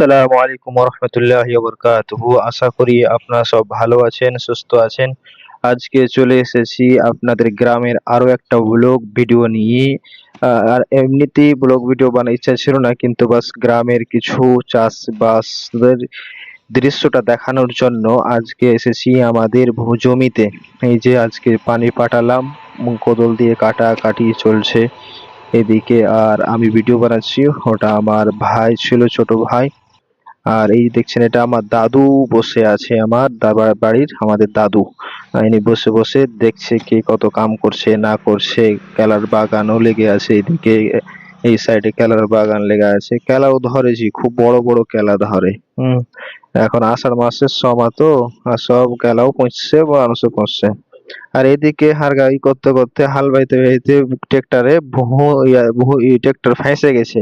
আসসালামু আলাইকুম রহমতুল্লাহি বরকাতুহু আশা করি আপনারা সব ভালো আছেন, সুস্থ আছেন। আজকে চলে এসেছি আপনাদের গ্রামের আরও একটা ব্লগ ভিডিও নিয়ে। আর এমনিতেই ব্লগ ভিডিও বানার ইচ্ছা ছিল না, কিন্তু বাস গ্রামের কিছু চাষবাসের দৃশ্যটা দেখানোর জন্য আজকে এসেছি আমাদের জমিতে। এই যে আজকে পানি পাঠালাম কোদল দিয়ে কাটা কাটি চলছে। এদিকে আর আমি ভিডিও বানাচ্ছি, ওটা আমার ভাই ছিল, ছোট ভাই। আর এই দেখছেন, এটা আমার দাদু বসে আছে আমার দাদা বাড়ির, আমাদের দাদু। ইনি বসে বসে দেখছে কে কত কাম করছে, না করছে, কেলার বাগানও লেগে আছে এদিকে, এই সাইডে কেলার বাগান লেগে আছে। কেলাও ধরেছি খুব বড় বড় কেলা ধরে, হুম। এখন আষাঢ় মাসের সময় তো, আর সব কেলাও পৌঁছছে মানুষও পৌঁছছে আর এদিকে হার গাড়ি করতে করতে হাল বাইতে বাইতে ট্রেক্টরে বহু ট্রেক্টর ফেঁসে গেছে।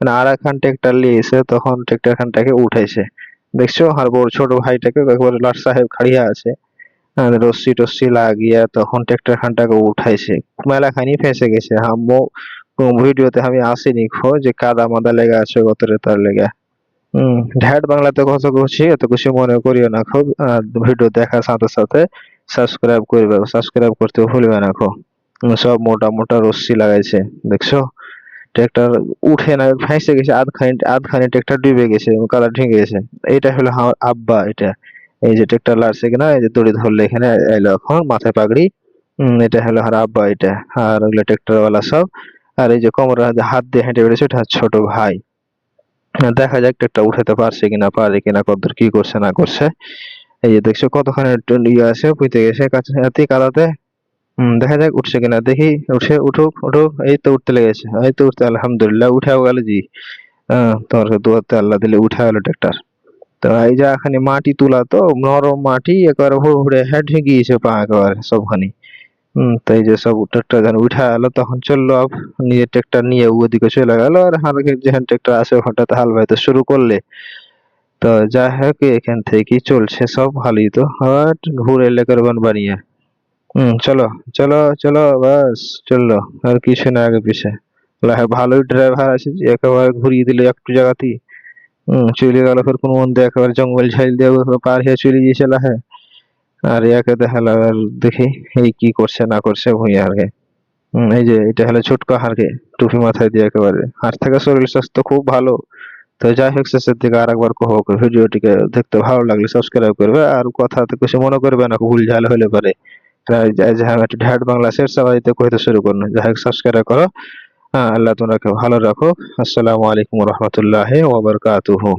মানে আর একখান ট্রেক্টর এসে তখন ট্রেক্টর খানটাকে উঠাইছে। দেখছ? আর বড় ছোট ভাইটাকে একবার লাট সাহেব খাড়িয়া আছে। রশ্মি টস্সি লাগিয়া তখন ট্রেক্টর খানটাকে উঠাইছে। মেলা খানি ফেঁসে গেছে। হামো ভিডিওতে আমি আসিনি খো যে কাদা মাদা লেগে আছে গত তার লেগে। হম, ঢ্যাট বাংলাতে কথা করছি এত কিছু মনে করিও না খুব। ভিডিও দেখার সাথে সাথে সাবস্ক্রাইব করবে সাবস্ক্রাইব করতে ভুলবে না খো সব মোটা মোটা রশ্মি লাগাইছে, দেখছ? ট্রেক্টর উঠে না ফাঁসে গেছে, আধখানি আধখানি ট্রেক্টর ডুবে গেছে কাদা ঢেকে গেছে। এটা হলো আব্বা, এটা। এই যে ট্রেক্টর লাগছে কিনা, এই যে দড়ি ধরলে এখানে, এলো এখন, মাথায় পাগড়ি। এটা হলো আর আব্বা, এটা। আর ওগুলো ট্রেক্টর ওয়ালা সব। আর এই যে কোমরে হাত দিয়ে হেঁটে বেড়েছে হচ্ছে ছোট ভাই। দেখা যাক ট্রেক্টর উঠাতে পারছে কিনা, পারে কিনা কতদূর কি করছে, না করছে। এই যে দেখছ কতখানি ইয়ে আছে, পুঁতে গেছে কাছাকাছি কাদাতে দেখা যাক উঠছে কিনা। দেখি উঠে উঠুক উঠুক, এই তো উঠতে লেগেছে। এই তো উঠতে, আলহামদুলিল্লাহ উঠাও গেল জি। তোমার দুয়ারতে আল্লাহ দিলে উঠা গেল ট্রেক্টর তো এই যে এখানে মাটি তোলা তো, নরম মাটি, একেবারে হুড় হেড গিয়েছে পা একেবারে সবখানি। হম, তো এই যে সব ট্রেক্টর যখন উঠা গেলো তখন চলল আপ নিজে ট্রেক্টর নিয়ে ওদিকে চলে গেল, আর হালকা যেখানে ট্রেক্টর আসে ওখানটাতে হাল বাইতে শুরু করলে। তো যাই হোক, এখান থেকে চলছে সব ভালোই তো। হাট, ঘুরে এলে করবেন বানিয়ে। হুম, চলো চলো চলো, বাস, চলল। আর কিছু না আগে পিছে। ভালোই ড্রাইভার আছে একেবারে ঘুরিয়ে দিলে একটু জায়গাতেই। হম, চলে গেল ফের কোন মধ্যে একেবারে জঙ্গল ঝাইল দিয়ে পার হয়ে চলে গিয়েছে লাহে আর একে দেখাল আর দেখি এই কি করছে, না করছে ভুঁইয়া হম, এই যে, এটা হলো ছোটকা হারকে, টুপি মাথায় দিয়ে একেবারে। হাত থেকে শরীর স্বাস্থ্য খুব ভালো। তো যাই হোক, শেষের দিকে আর একবার কহ ভিডিওটিকে দেখতে ভালো লাগলে সাবস্ক্রাইব করবে, আর কথাতে কিছু মনে করবে না, ভুল ঝাল হলে পারে। যাই ঢ্যাট বাংলা শেষ সবাইতে কইতে শুরু করুন যাই হোক সাবস্ক্রাইব করো। হ্যাঁ আল্লাহ তোমাকে ভালো রাখো আসসালামু আলাইকুম রহমতুল্লাহ ওবরকাতুহু